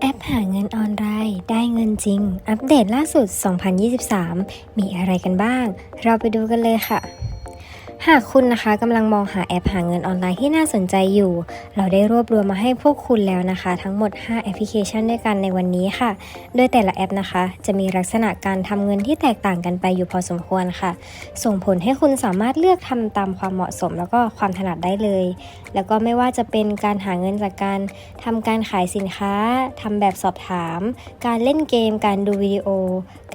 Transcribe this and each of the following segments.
แอปหาเงินออนไลน์ได้เงินจริง อัปเดตล่าสุด 2023 มีอะไรกันบ้าง เราไปดูกันเลยค่ะ หากคุณนะคะกำลังมองหาแอปหาเงินออนไลน์ที่น่าสนใจอยู่ เราได้รวบรวมมาให้พวกคุณแล้วนะคะ ทั้งหมด 5 แอปพลิเคชันด้วยกันในวันนี้ค่ะ โดยแต่ละแอปนะคะ จะมีลักษณะการทำเงินที่แตกต่างกันไปอยู่พอสมควรค่ะ ส่งผลให้คุณสามารถเลือกทำตามความเหมาะสม แล้วก็ความถนัดได้เลย แล้วก็ไม่ว่าจะเป็นการหาเงินจากการทำการขายสินค้าทำแบบสอบถาม การเล่นเกม การดูวิดีโอ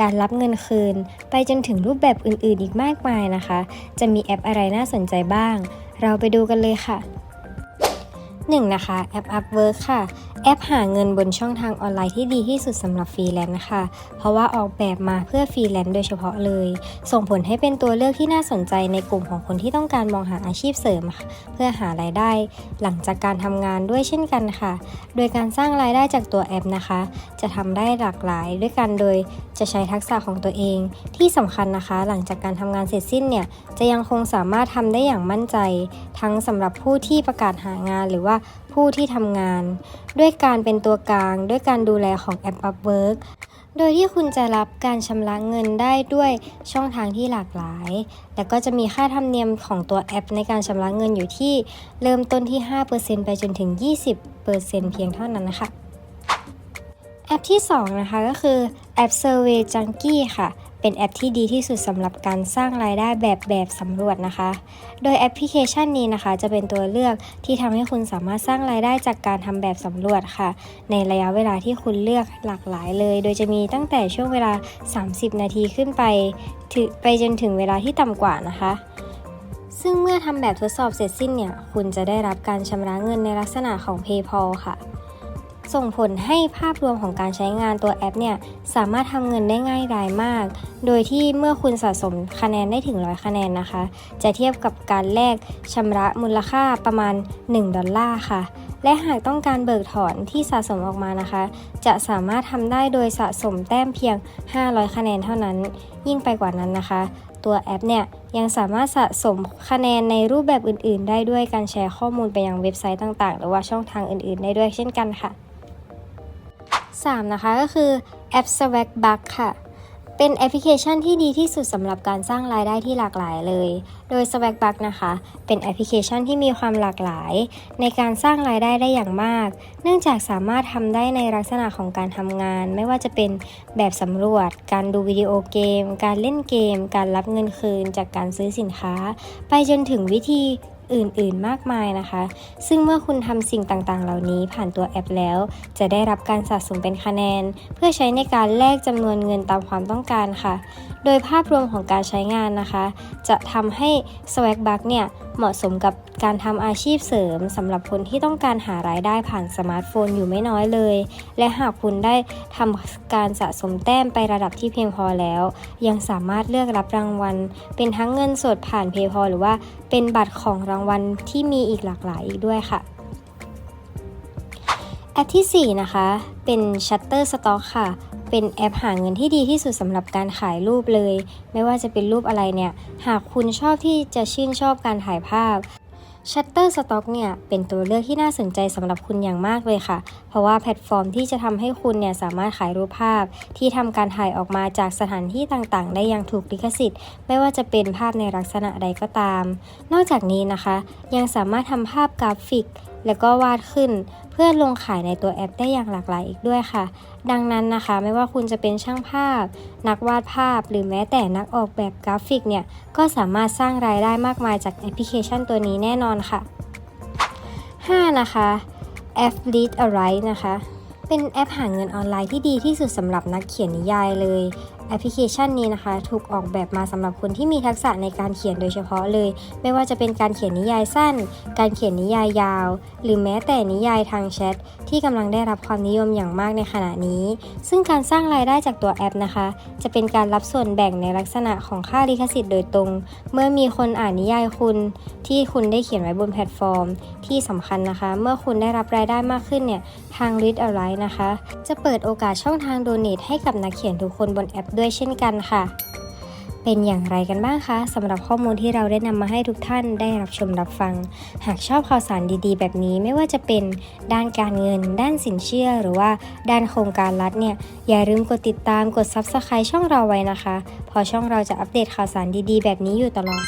การรับเงินคืน ไปจนถึงรูปแบบอื่น ๆ อีกมากมายนะคะ จะมีแอปอะไรน่าสนใจบ้าง เราไปดูกันเลยค่ะ 1. นะคะแอป Upwork ค่ะ แอปหาเงินบนช่องทางออนไลน์ที่ดีที่สุดสำหรับฟรีแลนซ์นะคะ เพราะว่าออกแบบมาเพื่อฟรีแลนซ์โดยเฉพาะเลย ส่งผลให้เป็นตัวเลือกที่น่าสนใจในกลุ่มของคนที่ต้องการมองหาอาชีพเสริม เพื่อหารายได้ หลังจากการทำงานด้วยเช่นกันค่ะ โดยการสร้างรายได้จากตัวแอปนะคะ จะทำได้หลากหลายด้วยกันโดยจะใช้ทักษะของตัวเอง ที่สำคัญนะคะ หลังจากการทำงานเสร็จสิ้นเนี่ยจะยังคงสามารถทำได้อย่างมั่นใจ ทั้งสำหรับผู้ที่ประกาศหางานหรือว่า ผู้ที่ทำงาน ด้วยการเป็นตัวกลาง ด้วยการดูแลของแอป Upwork โดยที่คุณจะรับการชำระเงินได้ด้วยช่องทางที่หลากหลายแต่ก็จะมีค่าธรรมเนียมของตัวแอปในการชำระเงินอยู่ที่เริ่มต้นที่ 5%ไปจนถึง 20%เพียงเท่านั้นนะคะแอปที่ 2 นะคะก็คือแอป Survey Junkie ค่ะ เป็นแอปที่ดีที่สุดสำหรับการสร้างรายได้แบบแบบสำรวจนะคะ โดยแอปพลิเคชันนี้นะคะ จะเป็นตัวเลือกที่ทำให้คุณสามารถสร้างรายได้จากการทำแบบสำรวจค่ะ ในระยะเวลาที่คุณเลือกหลากหลายเลย โดยจะมีตั้งแต่ช่วงเวลา 30 นาทีขึ้นไปไปจนถึงเวลาที่ต่ำกว่านะคะซึ่งเมื่อทำแบบทดสอบเสร็จสิ้นเนี่ย คุณจะได้รับการชำระเงินในลักษณะของ PayPal ค่ะ ส่งผลให้ภาพรวมของการใช้งานตัวแอปเนี่ยสามารถทำเงินได้ง่ายดายมาก โดยที่เมื่อคุณสะสมคะแนนได้ถึง100คะแนนนะคะ จะเทียบกับการแลกชำระมูลค่าประมาณ 1 ดอลลาร์ค่ะ และหากต้องการเบิกถอนที่สะสมออกมานะคะ จะสามารถทำได้โดยสะสมแต้มเพียง 500 คะแนนเท่านั้น ยิ่งไปกว่านั้นนะคะ ตัวแอปเนี่ยยังสามารถสะสมคะแนนในรูปแบบอื่น ๆ ได้ด้วยการแชร์ข้อมูลไปยังเว็บไซต์ต่าง ๆ หรือว่าช่องทางอื่น ๆ ได้ด้วยเช่นกันค่ะ 3 นะคะก็คือแอป Swagbucks ค่ะ เป็นแอปพลิเคชันที่ดีที่สุดสำหรับการสร้างรายได้ที่หลากหลายเลย โดย Swagbucks นะคะ เป็นแอปพลิเคชันที่มีความหลากหลาย ในการสร้างรายได้ได้อย่างมาก เนื่องจากสามารถทำได้ในลักษณะของการทำงาน ไม่ว่าจะเป็นแบบสำรวจ การดูวิดีโอเกม การเล่นเกม การรับเงินคืนจากการซื้อสินค้า ไปจนถึงวิธี อื่นๆ มากมายนะคะ ซึ่งเมื่อคุณทำสิ่งต่างๆ เหล่านี้ผ่านตัวแอปแล้ว จะได้รับการสะสมเป็นคะแนน เพื่อใช้ในการแลกจำนวนเงินตามความต้องการค่ะ โดยภาพรวมของการใช้งานนะคะ จะทำให้ Swag b u c k เนี่ย เหมาะสมกับการทำอาชีพเสริมสำหรับคนที่ต้องการหารายได้ผ่านสมาร์ทโฟนอยู่ไม่น้อยเลย และหากคุณได้ทำการสะสมแต้มไประดับที่เพียงพอแล้ว ยังสามารถเลือกรับรางวัล เป็นทั้งเงินสดผ่าน PayPal หรือว่าเป็นบัตรของรางวัลที่มีอีกหลากหลายอีกด้วยค่ะแอปที่ 4 นะคะ เป็น Shutterstock ค่ะ เป็นแอปหาเงินที่ดีที่สุดสำหรับการขายรูปเลย ไม่ว่าจะเป็นรูปอะไรเนี่ย หากคุณชอบที่จะชื่นชอบการถ่ายภาพ Shutterstock เนี่ยเป็นตัวเลือกที่น่าสนใจสำหรับคุณอย่างมากเลยค่ะ เพราะว่าแพลตฟอร์มที่จะทำให้คุณเนี่ยสามารถขายรูปภาพ ที่ทำการถ่ายออกมาจากสถานที่ต่างๆ ได้อย่างถูกลิขสิทธิ์ ไม่ว่าจะเป็นภาพในลักษณะใดก็ตาม นอกจากนี้นะคะ ยังสามารถทำภาพกราฟิก แล้วก็วาดขึ้น เพื่อลงขายในตัวแอปได้อย่างหลากหลายอีกด้วยค่ะ ดังนั้นนะคะไม่ว่าคุณจะเป็นช่างภาพ นักวาดภาพ หรือแม้แต่นักออกแบบกราฟิกเนี่ยก็สามารถสร้างรายได้มากมายจากแอปพลิเคชันตัวนี้แน่นอนค่ะ 5 นะคะ a f f l e a t e a r i t e นะคะ เป็นแอปหาเงินออนไลน์ที่ดีที่สุดสำหรับนักเขียนนิยายเลย แอปพลิเคชันนี้นะคะ ถูกออกแบบมาสำหรับคนที่มีทักษะในการเขียนโดยเฉพาะเลย ไม่ว่าจะเป็นการเขียนนิยายสั้น การเขียนนิยายยาว หรือแม้แต่นิยายทางแชทที่กำลังได้รับความนิยมอย่างมากในขณะนี้ ซึ่งการสร้างรายได้จากตัวแอปนะคะ จะเป็นการรับส่วนแบ่งในลักษณะของค่าลิขสิทธิ์โดยตรง เมื่อมีคนอ่านนิยายคุณ ที่คุณได้เขียนไว้บนแพลตฟอร์ม ที่สำคัญนะคะ เมื่อคุณได้รับรายได้มากขึ้นเนี่ยทาง Read a Write นะคะ จะเปิดโอกาสช่องทางโดเนทให้กับนักเขียนทุกคนบนแอปด้วยเช่นกันค่ะ เป็นอย่างไรกันบ้างคะสำหรับข้อมูลที่เราได้นำมาให้ทุกท่านได้รับชมรับฟัง หากชอบข่าวสารดีๆ แบบนี้ไม่ว่าจะเป็นด้านการเงิน ด้านสินเชื่อ หรือว่าด้านโครงการรัฐเนี่ยอย่าลืมกดติดตามกด Subscribe ช่องเราไว้นะคะ พอช่องเราจะอัปเดตข่าวสารดีๆ แบบนี้อยู่ตลอด